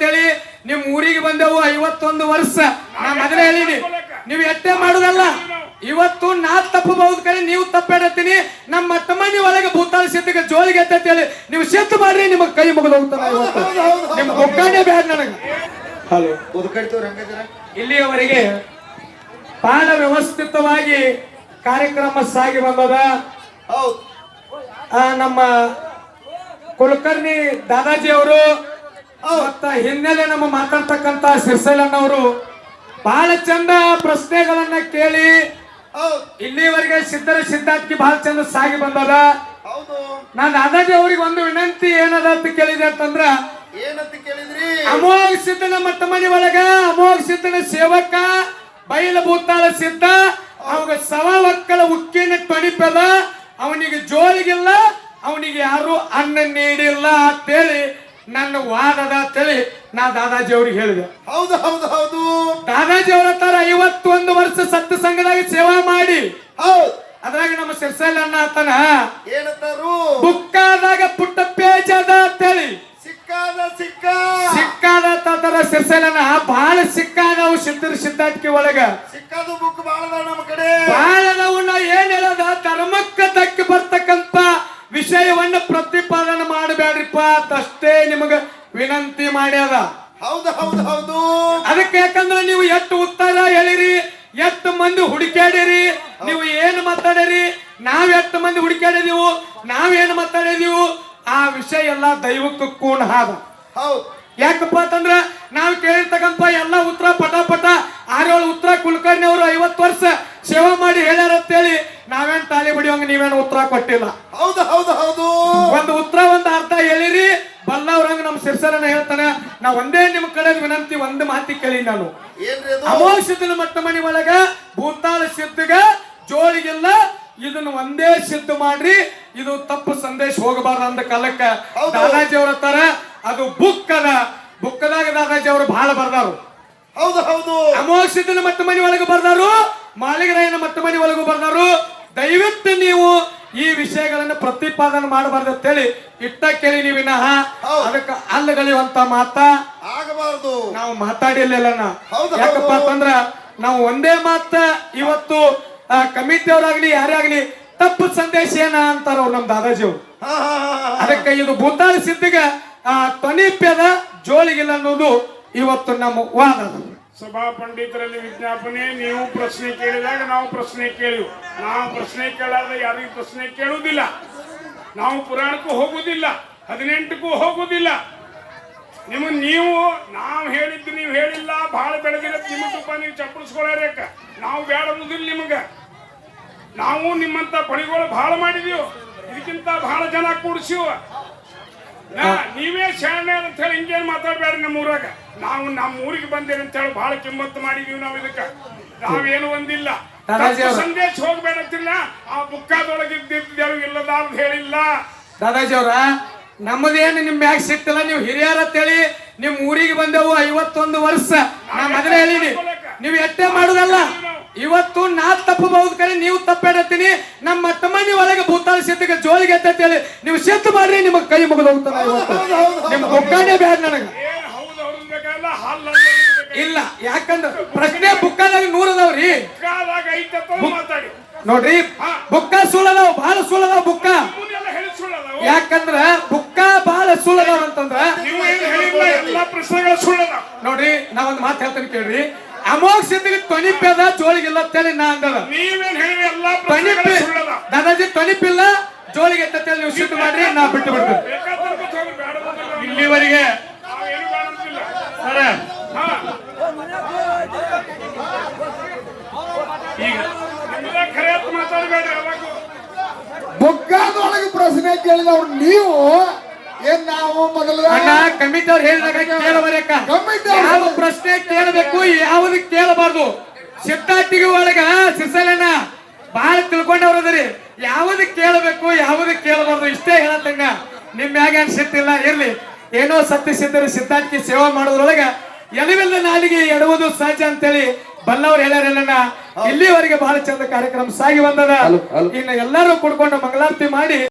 ಅಂತೇಳಿ ನಿಮ್ ಊರಿಗೆ ಬಂದೆವು ಐವತ್ತೊಂದು ವರ್ಷ. ನಾ ಮೊದಲೇ ಹೇಳಿನಿ. ನೀವು ಎಟ್ಟೆ ಮಾಡುದಲ್ಲ. ಇವತ್ತು ನಾ ತಪ್ಪಬಹುದು ಕರೆ ನೀವು ತಪ್ಪೇಡತ್ತೀನಿ. ನಮ್ಮ ತಮ್ಮನಿ ಒಳಗೆ ಭೂತಾಲ ಸಿದ್ಧ ಜೋಳಿಗೆ ಎತ್ತ ಹೇಳಿ ನೀವು ಸಿದ್ದು ಮಾಡ್ರಿ ನಿಮಗೆ ಕೈ ಮುಗಿದು ಹೋಗ್ತಾನೆ ಇವತ್ತು. ನಿಮ್ ಒಗ್ಗರಣೆ ಬ್ಯಾಡ ನನಗೆ. ಹಲೋ. ಇಲ್ಲಿಯವರೆಗೆ ಬಹಳ ವ್ಯವಸ್ಥಿತವಾಗಿ ಕಾರ್ಯಕ್ರಮ ಸಾಗಿ ಬಂದದ. ನಮ್ಮ ಕುಲಕರ್ಣಿ ದಾದಾಜಿ ಅವರು ಮತ್ತ ಹಿನ್ನೆಲೆ ನಮ್ಮ ಮಾತಾಡ್ತಕ್ಕಂತ ಅವರು ಬಹಳ ಚಂದ ಪ್ರಶ್ನೆಗಳನ್ನ ಕೇಳಿ ಇಲ್ಲಿವರೆಗೆ ಸಿದ್ಧರ ಸಿದ್ಧಾರ್ಥಿ ಬಹಳ ಚಂದ ಸಾಗಿ ಬಂದದ. ಹೌದು. ನಾನು ಅದಾಗಿ ಅವ್ರಿಗೆ ಒಂದು ವಿನಂತಿ ಏನದ ಅಂತ ಕೇಳಿದೆ ಅಂತಂದ್ರ ಏನಂತ ಕೇಳಿದ್ರಿ? ಅಮೋಘ ಸಿದ್ಧನ ಮತ್ತ ಮನೆ ಒಳಗ ಅಮೋಘ ಸಿದ್ಧನ ಸೇವಕ ಬೈಲ ಭೂತಾಳ ಸಿದ್ಧ ಅವಾಗ ಸವ ಒಕ್ಕಲ ಉಕ್ಕಿನ ತೊಣಿಪದ ಅವನಿಗೆ ಜೋರಿಗಿಲ್ಲ ಅವನಿಗೆ ಯಾರು ಅನ್ನ ನೀಡಿಲ್ಲ ಅಂತೇಳಿ ನನ್ನ ವಾದದ ಅಂತೇಳಿ ನಾ ದಾದಾಜಿ ಅವ್ರಿಗೆ ಹೇಳಿದೆ. ಹೌದು ಹೌದು ಹೌದು. ದಾದಾಜಿ ಅವರ ತರ ಐವತ್ತೊಂದು ವರ್ಷ ಸತ್ಯ ಸಂಘದಾಗ ಸೇವಾ ಮಾಡಿ. ಹೌದು. ಅದ್ರಾಗ ನಮ್ಮ ಸಿರ್ಸಲ್ ಅನ್ನ ಆತನ ಏನಂತಾರು? ಬುಕ್ಕಾದಾಗ ಪುಟ್ಟ ಪೇಜ್ ಅದ ಅಂತೇಳಿ. ಸಿಕ್ಕಾದ ಸಿಕ್ಕ. ಸಿಕ್ಕಾದ ತರ ಸಿರ್ಸಲನ ಬಹಳ ಸಿಕ್ಕಾದವು ಸಿದ್ಧರ ಸಿದ್ಧಾಂತಿಕೆ ಒಳಗ. ಸಿಕ್ಕದು ಬುಕ್ ಬಹಳ ನಮ್ಮ ಕಡೆ. ಬಹಳ ಹೌದು ಹೌದು. ಅದಕ್ಕೆ ಯಾಕಂದ್ರೆ ನೀವು ಎಷ್ಟು ಉತ್ತರ ಹೇಳಿರಿ ಎಷ್ಟು ಮಂದಿ ಹುಡುಕ್ಯಾಡಿರಿ ನೀವು ಏನು ಮಾತಾಡಿರಿ ನಾವ್ ಎಷ್ಟು ಮಂದಿ ಹುಡುಕ್ಯಾಡಿದೀವು ನಾವೇನು ಮಾತಾಡಿದೀವು ಆ ವಿಷಯ ಎಲ್ಲ ದೈವಕ್ಕೆ ಕೂಣ ಹಾದ ಹೌದು. ಯಾಕಪ್ಪ ಅಂತಂದ್ರ ನಾವು ಕೇಳಿರ್ತಕ್ಕಂಥ ಎಲ್ಲ ಉತ್ತರ ಪಟ ಪಟ ಆರೇಳು ಉತ್ತರ ಕುಲಕರ್ಣಿ ಅವರು ಐವತ್ತು ವರ್ಷ ಸೇವಾ ಮಾಡಿ ಹೇಳ್ಯಾರ ಅಂತೇಳಿ ನಾವೇನ್ ತಾಳಿ ಬಡಿಯೋಂಗ ನೀವೇನು ಉತ್ತರ ಕೊಟ್ಟಿಲ್ಲ. ಹೌದು ಹೌದು ಹೌದು. ಒಂದು ಉತ್ತರ ಒಂದು ಅರ್ಥ ಹೇಳಿರಿ ಬಲ್ಲವ್ರಂಗ ನಮ್ಮ ಸಿರ್ಸರನ್ನ ಹೇಳ್ತಾನೆ ನಾ ಒಂದೇ ನಿಮ್ ಕಡೆ ವಿನಂತಿ ಒಂದು ಮಾತಿ ಕೇಳಿ ನಾನು. ಏನ್ರಿ ಅದು? ಮನೆ ಸಿದ್ಧನ ಮಟ್ಟ ಮನಿ ಒಳಗ ಭೂತಾಳ ಸಿದ್ಧಗ ಜೋಳಿಗೆಲ್ಲ ಇದನ್ನ ಒಂದೇ ಸಿದ್ಧ ಮಾಡ್ರಿ ಇದು ತಪ್ಪು ಸಂದೇಶ ಹೋಗಬಾರ್ದು ಅಂದ ಕಾಲಕ್ಕ. ದಾದಾಜಿ ಅವ್ರ ಹತ್ತಾರ ಅದು ಬುಕ್ ಅದ ಬುಕ್ಕದಾಗ ದಾದಾಜಿ ಅವರು ಬಹಳ ಬರ್ದಾರು. ಹೌದು ಹೌದು. ಅಮೋಘ ಮತ್ತ ಮಟ್ಟ ಮನಿ ಒಳಗೆ ಬರ್ದಾರು ಮಾಳಿಗರಾಯನ ಮಟ್ಟ ಮನಿ ಒಳಗೂ ಬರ್ದಾರು. ದಯವಿಟ್ಟು ನೀವು ಈ ವಿಷಯಗಳನ್ನ ಪ್ರತಿಪಾದನೆ ಮಾಡಬಾರ್ದು ಅಂತೇಳಿ ಇಟ್ಟ ಕೇಳಿ ನೀವು ವಿನಃ. ಅದಕ್ಕೆ ಅಲ್ಲಗಳಿವಂತ ಮಾತ ಆಗಬಾರದು. ನಾವು ಮಾತಾಡಿರ್ಲಿಲ್ಲ ಹೌದು, ಯಾಕಪ್ಪ. ಅಂತಂದ್ರ ನಾವು ಒಂದೇ ಮಾತ ಇವತ್ತು ಕಮಿಟಿ ಅವರಾಗ್ಲಿ ಯಾರೇ ಆಗ್ಲಿ ತಪ್ಪು ಸಂದೇಶ ಏನ ಅಂತಾರ ಅವ್ರು ನಮ್ ದಾದಾಜಿ ಅವ್ರು. ಹಾ ಹಾ ಹಾ, ಹಾ. ಅದಕ್ಕೆ ಇದು ಭೂತಾಳ ಸಿದ್ಧಿಗ ಆ ತನಿಪ್ಯದ ಜೋಳಿಗಿಲ್ಲ ಅನ್ನೋದು ಇವತ್ತು ನಮ್ಮ ವಾದ. ಅದು. ಸಭಾ ಪಂಡಿತರಲ್ಲಿ ವಿಜ್ಞಾಪನೆ ನೀವು ಪ್ರಶ್ನೆ ಕೇಳಿದಾಗ ನಾವು ಪ್ರಶ್ನೆ ಕೇಳಿವು ನಾವು ಪ್ರಶ್ನೆ ಕೇಳಾದ್ರೆ ಯಾರಿಗೂ ಪ್ರಶ್ನೆ ಕೇಳುವುದಿಲ್ಲ. ನಾವು ಪುರಾಣಕ್ಕೂ ಹೋಗುವುದಿಲ್ಲ. ಹದಿನೆಂಟಕ್ಕೂ ಹೋಗುವುದಿಲ್ಲ. ನಿಮ್ಮ ನೀವು ನಾವು ಹೇಳಿದ್ದು ನೀವು ಹೇಳಿಲ್ಲ ಬಹಳ ಬೆಳೆದಿರತ್ತೆ ನಿಮ್ಮ ತುಪ್ಪ ನೀವು ಚಪ್ಪಳಿಸ್ಕೊಳ್ಳಾರಕ್ಕ ನಾವು ಬೇಡುವುದಿಲ್ಲ ನಿಮಗೆ. ನಾವು ನಿಮ್ಮಂತ ಪಣಿಗಳು ಬಹಳ ಮಾಡಿದೀವಿ. ಇದಕ್ಕಿಂತ ಬಹಳ ಜನ ಕೂಡಿಸಿವ. ನೀವೇ ಶರಣೆ ಅಂತ ಹೇಳಿ ಹಿಂಗೇನು ಮಾತಾಡ್ಬೇಡ್ರಿ ನಮ್ಮ ಊರಾಗ ನಾವು ನಮ್ಮ ಊರಿಗೆ ಬಂದೇನೆ ಅಂತ ಹೇಳಿ ಬಹಳ ಕಿಮ್ಮತ್ತು ಮಾಡಿದೀವಿ ನಾವು ಇದಕ್ಕ. ನಾವೇನು ಒಂದಿಲ್ಲ. ಸಂದೇಶ ಹೋಗ್ಬೇಡತ್ತಿಲ್ಲ ಆ ಬುಕ್ಕಾದೊಳಗೆ ಇಲ್ಲದ ಹೇಳಿಲ್ಲ. ದಾದಾಜಿ ಅವ್ರ ನಮ್ಮದೇನು ನಿಮ್ ಮ್ಯಾಗ ಸಿಕ್ತಿಲ್ಲ ನೀವು ಹಿರಿಯರ ಅಂತೇಳಿ ನಿಮ್ ಊರಿಗೆ ಬಂದೆವು ಐವತ್ತೊಂದು ವರ್ಷ. ನಾ ಮೊದಲೇ ಹೇಳಿನಿ. ನೀವು ಎಟ್ಟೆ ಮಾಡುದಲ್ಲ? ಇವತ್ತು ನಾ ತಪ್ಪಬಹುದು ಕರೆ ನೀವು ತಪ್ಪೇಡತ್ತೀನಿ ನಮ್ಮ ತಮ್ಮನಿ ಒಳಗೆ ಭೂತಾಳ ಸಿದ್ಧಕ್ಕೆ ಜೋಳಿಗೆ ಎತ್ತ ಹೇಳಿ. ನೀವು ಸಿದ್ದು ಮಾಡ್ರಿ ನಿಮಗೆ ಕೈ ಮುಗಿದು ಹೋಗ್ತಾನೆ ಇವತ್ತು. ನಿಮ್ ಬುಕ್ಕಾನೇ ಬ್ಯಾಡ ನನಗ. ಇಲ್ಲ ಯಾಕಂದ್ರ ಪ್ರಶ್ನೆ ಬುಕ್ಕದಾಗ ನೂರ್ ಅದಾವ್ರಿ ಬುಕ್ಕಾದಾಗ ಐತಪ್ಪ ಮಾತಾಡಿ. ನೋಡ್ರಿ ಬುಕ್ಕ ಸುಳ್ಳದಾವ್ ಬಹಳ ಸುಳ್ಳದಾವ್ ಬುಕ್ಕ. ಯಾಕಂದ್ರ ಬಹಳ ಸುಳ್ಳದಾವ್ ಅಂತಂದ್ರ ನೀವು ಏನು ಹೇಳಿಲ್ಲ ಎಲ್ಲಾ ಪ್ರಶ್ನೆಗಳ ಸುಳ್ಳು ನೋಡ್ರಿ ನಾ ಒಂದ್ ಮಾತು ಹೇಳ್ತೇನೆ ಕೇಳ್ರಿ. ಅಮೋಘ ಸಿದ್ಧಿಗೆ ತೊನಿಪದ ಜೋಳಿಗಿಲ್ಲ ಅಂತೇಳಿ ನಾ ಅಂದದ. ನೀವೇನ್ ಹೇಳಿರಿ ಎಲ್ಲಾ ತೊನಿಪಿ ತೊನಿಪಿಲ್ಲ ಜೋಳಿಗೆ ಎತ್ತೇಳಿ ನೀವು ಸಿದ್ಧ ಮಾಡ್ರಿ ನಾ ಬಿಟ್ಟು ಬಿಡ್ತೇನೆ. ಇಲ್ಲಿವರೆಗೆ ಸರ ಹಾ ಈಗ ಬುಕ್ಕಾದೊಳಗೆ ಪ್ರಶ್ನೆ ಕೇಳಿದವ್ರು ನೀವು ಏನ್ ನಾವು ಮೊದಲು ಅಣ್ಣ ಹೇಳಿದಾಗ ಯಾವ ಪ್ರಶ್ನೆ ಕೇಳಬೇಕು ಯಾವ್ದು ಕೇಳಬಾರ್ದು. ಸಿದ್ಧಾರ್ಥಿಗೆ ಒಳಗ ಸಿಸಲಣ್ಣ ಬಹಳ ತಿಳ್ಕೊಂಡವ್ರದ್ರಿ ಯಾವ್ದು ಕೇಳಬೇಕು ಯಾವ್ದು ಕೇಳಬಾರ್ದು ಇಷ್ಟೇ ಹೇಳತ್ತಂಗ. ನಿಮ್ ಮ್ಯಾಗ ಅನ್ಸಿತ್ತಿಲ್ಲ ಇರ್ಲಿ. ಏನೋ ಸತ್ಯ ಸಿದ್ಧರು ಸಿದ್ಧಾರ್ಥಿ ಸೇವಾ ಮಾಡೋದ್ರೊಳಗ ಎಡವಿಲ್ಲ ನಾಲಿಗೆ ಎಡುವುದು ಸಹಜ ಅಂತೇಳಿ ಬಲ್ಲವ್ರು ಹೇಳ್ಯಾರಣ್ಣ ಇಲ್ಲಿವರೆಗೆ ಬಹಳ ಚಂದ ಕಾರ್ಯಕ್ರಮ ಸಾಗಿ ಬಂದದ. ಇನ್ನು ಎಲ್ಲರೂ ಕುಡ್ಕೊಂಡು ಮಂಗಳಾರತಿ ಮಾಡಿ